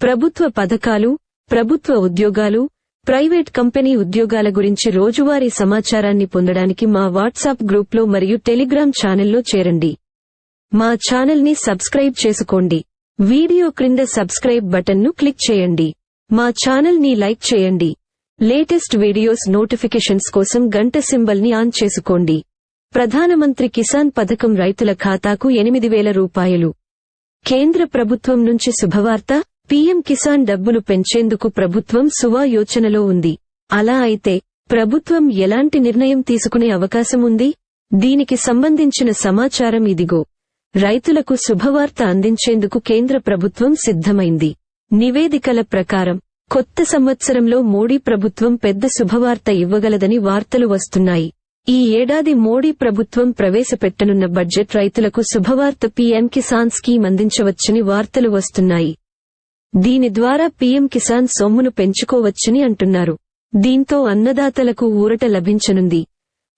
ప్రభుత్వ పథకాలు ప్రభుత్వ ఉద్యోగాలు ప్రైవేట్ కంపెనీ ఉద్యోగాల గురించి రోజువారీ సమాచారాన్ని పొందడానికి మా వాట్సాప్ గ్రూప్లో మరియు టెలిగ్రామ్ ఛానల్లో చేరండి. మా ఛానల్ని సబ్స్క్రైబ్ చేసుకోండి. వీడియో క్రింద సబ్స్క్రైబ్ బటన్ను క్లిక్ చేయండి. మా ఛానల్ని లైక్ చేయండి. లేటెస్ట్ వీడియోస్ నోటిఫికేషన్స్ కోసం గంట సింబల్ని ఆన్ చేసుకోండి. ప్రధానమంత్రి కిసాన్ పథకం రైతుల ఖాతాకు ఎనిమిది వేల రూపాయలు. కేంద్ర ప్రభుత్వం నుంచి శుభవార్త పీఎం కిసాన్ డబ్బును పెంచేందుకు ప్రభుత్వం సువా యోచనలో ఉంది. అలా అయితే ప్రభుత్వం ఎలాంటి నిర్ణయం తీసుకునే అవకాశం ఉంది? దీనికి సంబంధించిన సమాచారం ఇదిగో. రైతులకు శుభవార్త అందించేందుకు కేంద్ర ప్రభుత్వం సిద్ధమైంది. నివేదికల ప్రకారం కొత్త సంవత్సరంలో మోడీ ప్రభుత్వం పెద్ద శుభవార్త ఇవ్వగలదని వార్తలు వస్తున్నాయి. ఈ ఏడాది మోడీ ప్రభుత్వం ప్రవేశపెట్టనున్న బడ్జెట్ రైతులకు శుభవార్త పీఎం కిసాన్ స్కీమ్ అందించవచ్చని వార్తలు వస్తున్నాయి. దీని ద్వారా పీఎం కిసాన్ సొమ్మును పెంచుకోవచ్చని అంటున్నారు. దీంతో అన్నదాతలకు ఊరట లభించనుంది.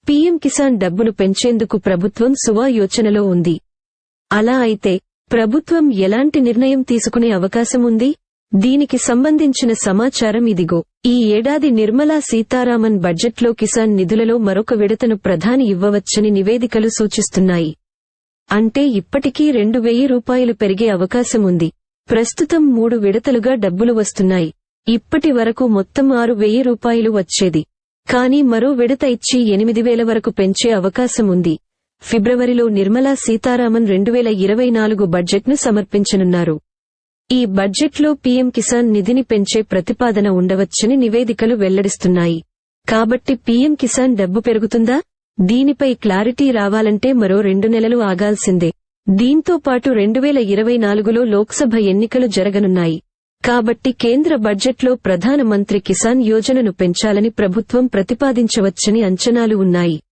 పీఎం కిసాన్ డబ్బును పెంచేందుకు ప్రభుత్వం సువా యోచనలో ఉంది. అలా అయితే ప్రభుత్వం ఎలాంటి నిర్ణయం తీసుకునే అవకాశం ఉంది దీనికి సంబంధించిన సమాచారం ఇదిగో. ఈ ఏడాది నిర్మలా సీతారామన్ బడ్జెట్లో కిసాన్ నిధులలో మరొక విడతను ప్రధాని ఇవ్వవచ్చని నివేదికలు సూచిస్తున్నాయి. అంటే ఇప్పటికీ రెండు వెయ్యి రూపాయలు పెరిగే అవకాశముంది. ప్రస్తుతం మూడు విడతలుగా డబ్బులు వస్తున్నాయి. ఇప్పటి వరకు మొత్తం ఆరు వెయ్యి రూపాయలు వచ్చేది. కానీ మరో విడత ఇచ్చి ఎనిమిది వేల వరకు పెంచే అవకాశం ఉంది. ఫిబ్రవరిలో నిర్మలా సీతారామన్ రెండు వేల ఇరవై నాలుగు బడ్జెట్ను సమర్పించనున్నారు. ఈ బడ్జెట్లో పీఎం కిసాన్ నిధిని పెంచే ప్రతిపాదన ఉండవచ్చని నివేదికలు వెల్లడిస్తున్నాయి. కాబట్టి పీఎం కిసాన్ డబ్బు పెరుగుతుందా? దీనిపై క్లారిటీ రావాలంటే మరో రెండు నెలలు ఆగాల్సిందే. దీంతో పాటు రెండు వేల ఇరవై నాలుగులో లోక్సభ ఎన్నికలు జరగనున్నాయి. కాబట్టి కేంద్ర బడ్జెట్లో ప్రధానమంత్రి కిసాన్ యోజనను పెంచాలని ప్రభుత్వం ప్రతిపాదించవచ్చని అంచనాలు ఉన్నాయి.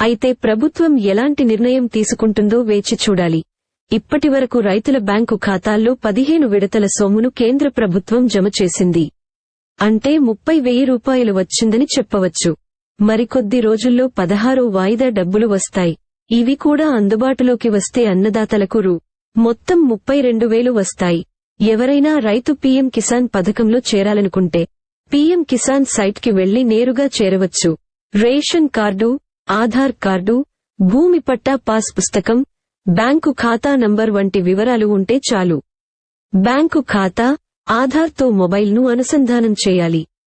అయితే ప్రభుత్వం ఎలాంటి నిర్ణయం తీసుకుంటుందో వేచి చూడాలి. ఇప్పటివరకు రైతుల బ్యాంకు ఖాతాల్లో పదిహేను విడతల సొమ్మును కేంద్ర ప్రభుత్వం జమ చేసింది. అంటే ముప్పై వెయ్యి రూపాయలు వచ్చిందని చెప్పవచ్చు. మరికొద్ది రోజుల్లో పదహారో వాయిదా డబ్బులు వస్తాయి. ఇవి కూడా అందుబాటులోకి వస్తే అన్నదాతలకు రూ. మొత్తం ముప్పై రెండు వేలు వస్తాయి. ఎవరైనా రైతు పీఎం కిసాన్ పథకంలో చేరాలనుకుంటే పీఎం కిసాన్ సైట్కి వెళ్ళి నేరుగా చేరవచ్చు. రేషన్ కార్డు ఆధార్ కార్డు భూమి పట్టా పాస్ పుస్తకం బ్యాంకు ఖాతా నంబర్ వంటి వివరాలు ఉంటే చాలు. బ్యాంకు ఖాతా ఆధార్తో మొబైల్ను అనుసంధానం చేయాలి.